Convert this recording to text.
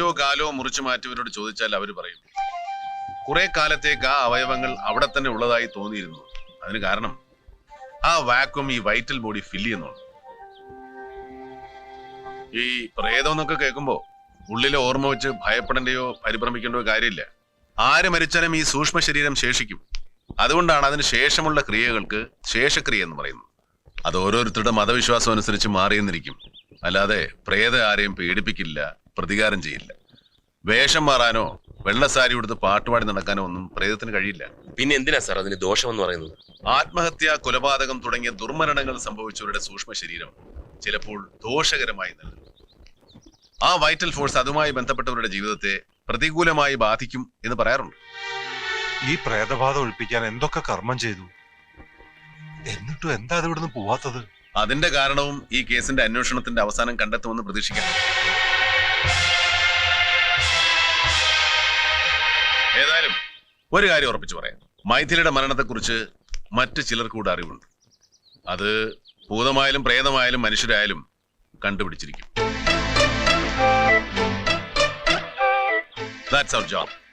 കയ്യോ കാലോ മുറിച്ചു മാറ്റിയവരോട് ചോദിച്ചാൽ അവർ പറയും കുറെ കാലത്തേക്ക് ആ അവയവങ്ങൾ അവിടെ തന്നെ ഉള്ളതായി തോന്നിയിരുന്നു. അതിന് കാരണം ആ വാക്വം ഈ വൈറ്റൽ ബോഡി ഫില്ല് ചെയ്യുന്നുണ്ട്. ഈ പ്രേതം എന്നൊക്കെ കേൾക്കുമ്പോ ഉള്ളിലെ ഓർമ്മ വെച്ച് ഭയപ്പെടേണ്ടയോ പരിഭ്രമിക്കേണ്ടയോ കാര്യമില്ല. ആര് മരിച്ചാലും ഈ സൂക്ഷ്മ ശരീരം ശേഷിക്കും. അതുകൊണ്ടാണ് അതിന് ശേഷമുള്ള ക്രിയകൾക്ക് ശേഷക്രിയ എന്ന് പറയുന്നത്. അത് ഓരോരുത്തരുടെ മതവിശ്വാസം അനുസരിച്ച് മാറിയെന്നിരിക്കും. അല്ലാതെ പ്രേത ആരെയും പേടിപ്പിക്കില്ല പ്രതികാരം ചെയ്യില്ല. വേഷം മാറാനോ വെള്ളസാരി ഉടുത്ത് പാട്ടുപാടി നടക്കാനോ ഒന്നും പ്രേതത്തിന് കഴിയില്ല. പിന്നെ എന്തിനാ സാർ അതിന് ദോഷമെന്ന് പറയുന്നത്? ആത്മഹത്യ കൊലപാതകം തുടങ്ങിയ ദുർമരണങ്ങൾ സംഭവിച്ചവരുടെ സൂക്ഷ്മ ശരീരം ചിലപ്പോൾ ദോഷകരമായി നൽകും ആ വൈറ്റൽ ഫോഴ്സ് അതുമായി ബന്ധപ്പെട്ടവരുടെ ജീവിതത്തെ പ്രതികൂലമായി ബാധിക്കും എന്ന് പറയാറുണ്ട്. ഈ പ്രേതബാധ ഒഴിപ്പിക്കാൻ എന്തൊക്കെ കർമ്മം ചെയ്തു? എന്നിട്ടും എന്താ അത് ഇവിടുന്ന് പോവാത്തത്? അതിന്റെ കാരണവും ഈ കേസിന്റെ അന്വേഷണത്തിന്റെ അവസാനം കണ്ടെത്തുമെന്ന് പ്രതീക്ഷിക്കാം ഏതായാലും ഒരു കാര്യം ഉറപ്പിച്ചു പറയാം. മൈഥിലിയുടെ മരണത്തെക്കുറിച്ച് മറ്റു ചിലർക്ക് കൂടെ അറിവുണ്ട്. അത് ഭൂതമായാലും പ്രേതമായാലും മനുഷ്യരായാലും കണ്ടുപിടിച്ചിരിക്കും. That's our job